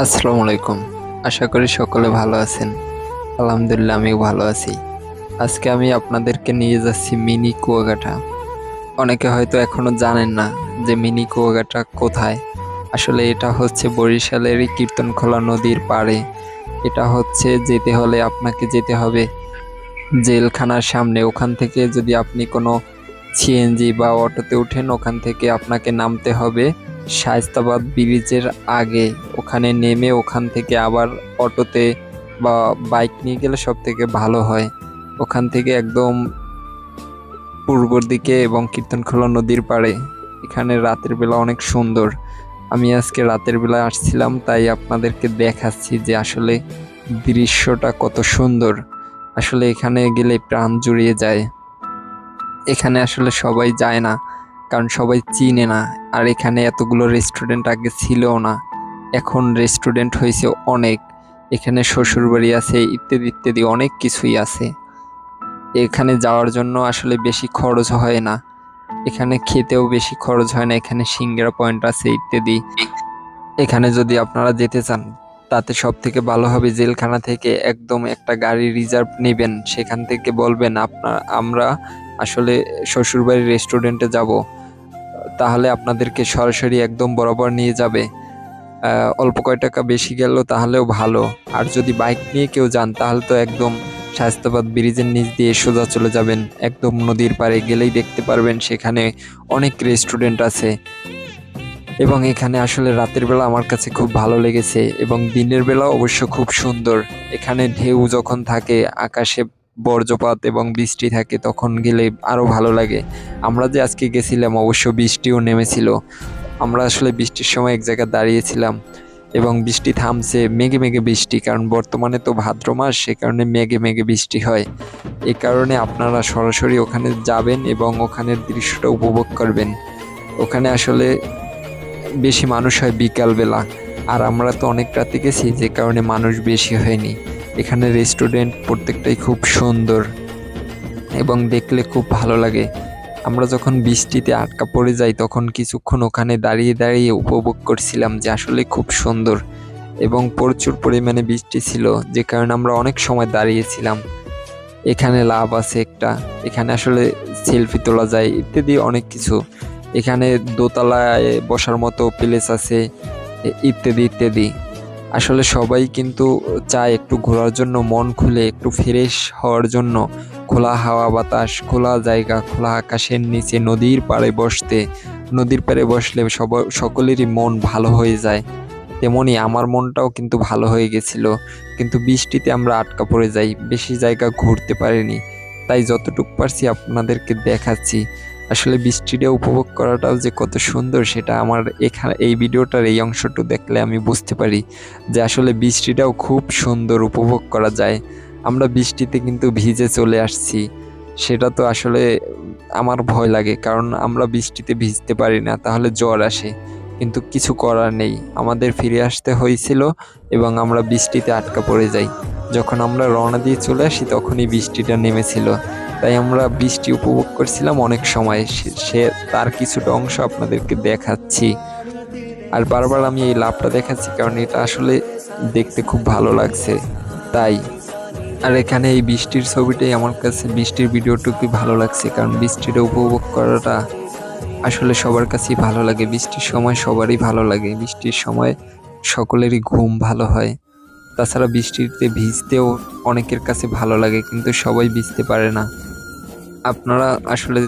আসসালামু আলাইকুম। আশা করি সকলে ভালো আছেন। আলহামদুলিল্লাহ, আমিও ভালো আছি। আজকে আমি আপনাদেরকে নিয়ে যাচ্ছি মিনি কুয়াকাটা অনেকে হয়তো এখনও জানেন না যে মিনি কুয়াকাটা কোথায়। আসলে এটা হচ্ছে বরিশালেরই কীর্তনখোলা নদীর পাড়ে। এটা হচ্ছে যেতে হলে আপনাকে যেতে হবে জেলখানার সামনে। ওখান থেকে যদি আপনি কোনো সিএনজি বা অটোতে উঠেন, ওখান থেকে আপনাকে নামতে হবে। শায়স্তাবাদ ব্রিজের আগে। ওখানে নেমে ওখান থেকে আবার অটোতে বা বাইক নিয়ে গেলে সব থেকে ভালো হয়। ওখান থেকে একদম পূর্বর দিকে এবং কীর্তনখোলা নদীর পাড়ে। এখানে রাতের বেলা অনেক সুন্দর। আমি আজকে রাতের বেলা আসছিলাম, তাই আপনাদেরকে দেখাচ্ছি যে আসলে দৃশ্যটা কত সুন্দর। আসলে এখানে গেলে প্রাণ জুড়িয়ে যায়। এখানে আসলে সবাই যায় না। কারণ সবাই চিনে না। আর এখানে এতগুলো রেস্টুরেন্ট আগে ছিলও না। এখন রেস্টুরেন্ট হয়েছে অনেক। এখানে শ্বশুরবাড়ি আছে, ইত্যাদি ইত্যাদি অনেক কিছুই আছে। এখানে যাওয়ার জন্য আসলে বেশি খরচ হয় না। এখানে খেতেও বেশি খরচ হয় না। এখানে সিঙ্গারা পয়েন্ট আছে, ইত্যাদি। এখানে যদি আপনারা যেতে চান, তাতে সব থেকে ভালো হবে জেলখানা থেকে একদম একটা গাড়ি রিজার্ভ নেবেন। সেখান থেকে বলবেন, আপনার, আমরা আসলে শ্বশুরবাড়ির রেস্টুরেন্টে যাব, তাহলে আপনাদেরকে সরাসরি একদম বরাবর নিয়ে যাবে। অল্প কয় টাকা বেশি গেল তাহলেও ভালো। আর যদি বাইক নিয়ে কেউ যান, তাহলে তো একদম স্বাস্থ্যবাদ ব্রিজের নিচ দিয়ে সোজা চলে যাবেন। একদম নদীর পাড়ে গেলেই দেখতে পারবেন সেখানে অনেক রেস্টুরেন্ট আছে। এবং এখানে আসলে রাতের বেলা আমার কাছে খুব ভালো লেগেছে এবং দিনের বেলা অবশ্য খুব সুন্দর। এখানে ঢেউ যখন থাকে, আকাশে বজ্রপাত এবং বৃষ্টি থাকে, তখন গেলে আরও ভালো লাগে। আমরা যে আজকে গেছিলাম, অবশ্য বৃষ্টিও নেমেছিল। আমরা আসলে বৃষ্টির সময় এক জায়গায় দাঁড়িয়েছিলাম এবং বৃষ্টি থামছে, মেঘে মেঘে বৃষ্টি, কারণ বর্তমানে তো ভাদ্র মাস, সে কারণে মেঘে মেঘে বৃষ্টি হয়। এই কারণে আপনারা সরাসরি ওখানে যাবেন এবং ওখানের দৃশ্যটা উপভোগ করবেন। ওখানে আসলে বেশি মানুষ হয় বিকালবেলা, আর আমরা তো অনেক রাতে গেছি, যে কারণে মানুষ বেশি হয়নি। এখানে রেস্টুরেন্ট প্রত্যেকটাই খুব সুন্দর এবং দেখলে খুব ভালো লাগে। আমরা যখন বৃষ্টিতে আটকা পড়ে যাই, তখন কিছুক্ষণ ওখানে দাঁড়িয়ে দাঁড়িয়ে উপভোগ করছিলাম যে আসলে খুব সুন্দর এবং প্রচুর পরিমাণে বৃষ্টি ছিল, যে কারণে আমরা অনেক সময় দাঁড়িয়েছিলাম। এখানে লাভ আছে একটা, এখানে আসলে সেলফি তোলা যায় ইত্যাদি অনেক কিছু। এখানে দোতলায় বসার মতো প্লেস আছে ইত্যাদি ইত্যাদি। আসলে সবাই কিন্তু চায় একটু ঘোরার জন্য, মন খুলে একটু ফ্রেশ হওয়ার জন্য। খোলা হাওয়া বাতাস, খোলা জায়গা, খোলা আকাশের নিচে, নদীর পাড়ে বসতে। নদীর পাড়ে বসলে সব, সকলেরই মন ভালো হয়ে যায়। তেমনি আমার মনটাও কিন্তু ভালো হয়ে গেছিল। কিন্তু বৃষ্টিতে আমরা আটকা পড়ে যাই, বেশি জায়গা ঘুরতে পারিনি। তাই যতটুকু পারছি আপনাদেরকে দেখাচ্ছি। আসলে বৃষ্টিটা উপভোগ করাটাও যে কত সুন্দর, সেটা আমার এখানে এই ভিডিওটার এই অংশটু দেখলে আমি বুঝতে পারি যে আসলে বৃষ্টিটাও খুব সুন্দর উপভোগ করা যায়। আমরা বৃষ্টিতে কিন্তু ভিজে চলে আসছি, সেটা তো আসলে আমার ভয় লাগে, কারণ আমরা বৃষ্টিতে ভিজতে পারি না, তাহলে জ্বর আসে। কিন্তু কিছু করার নেই, আমাদের ফিরে আসতে হয়েছিল এবং আমরা বৃষ্টিতে আটকা পড়ে যাই। যখন আমরা রওনা দিয়ে চলে আসি, তখনই বৃষ্টিটা নেমেছিল। তাই আমরা বৃষ্টি উপভোগ করছিলাম অনেক সময়। সে- তার কিছুটা অংশ আপনাদেরকে দেখাচ্ছি। আর বারবার আমি এই লাভটা দেখাচ্ছি কারণ এটা আসলে দেখতে খুব ভালো লাগছে। তাই, আর এখানে এই বৃষ্টির ছবিটাই আমার কাছে, বৃষ্টির ভিডিওটুকুই ভালো লাগছে কারণ বৃষ্টিটা উপভোগ করাটা আসলে সবার কাছেই ভালো লাগে। বৃষ্টির সময় সবারই ভালো লাগে। বৃষ্টির সময় সকলেরই ঘুম ভালো হয়। তাছাড়া বৃষ্টিতে ভিজতেও অনেকের কাছে ভালো লাগে কিন্তু সবাই ভিজতে পারে না। আপনারা আসলে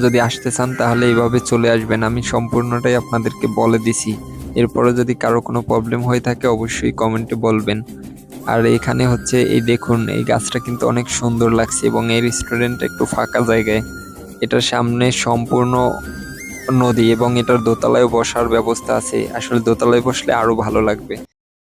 যদি আসতে চান, তাহলে এইভাবে চলে আসবেন। আমি সম্পূর্ণটাই আপনাদেরকে বলে দিছি। এরপরে যদি কারও কোনো প্রবলেম হয়ে থাকে, অবশ্যই কমেন্টে বলবেন। আর এখানে হচ্ছে, এই দেখুন, এই গাছটা কিন্তু অনেক সুন্দর লাগছে এবং এই রেস্টুরেন্টটা একটু ফাঁকা জায়গায়। এটার সামনে সম্পূর্ণ নদী এবং এটার দোতলায় বসার ব্যবস্থা আছে। আসলে দোতলায় বসলে আরও ভালো লাগবে।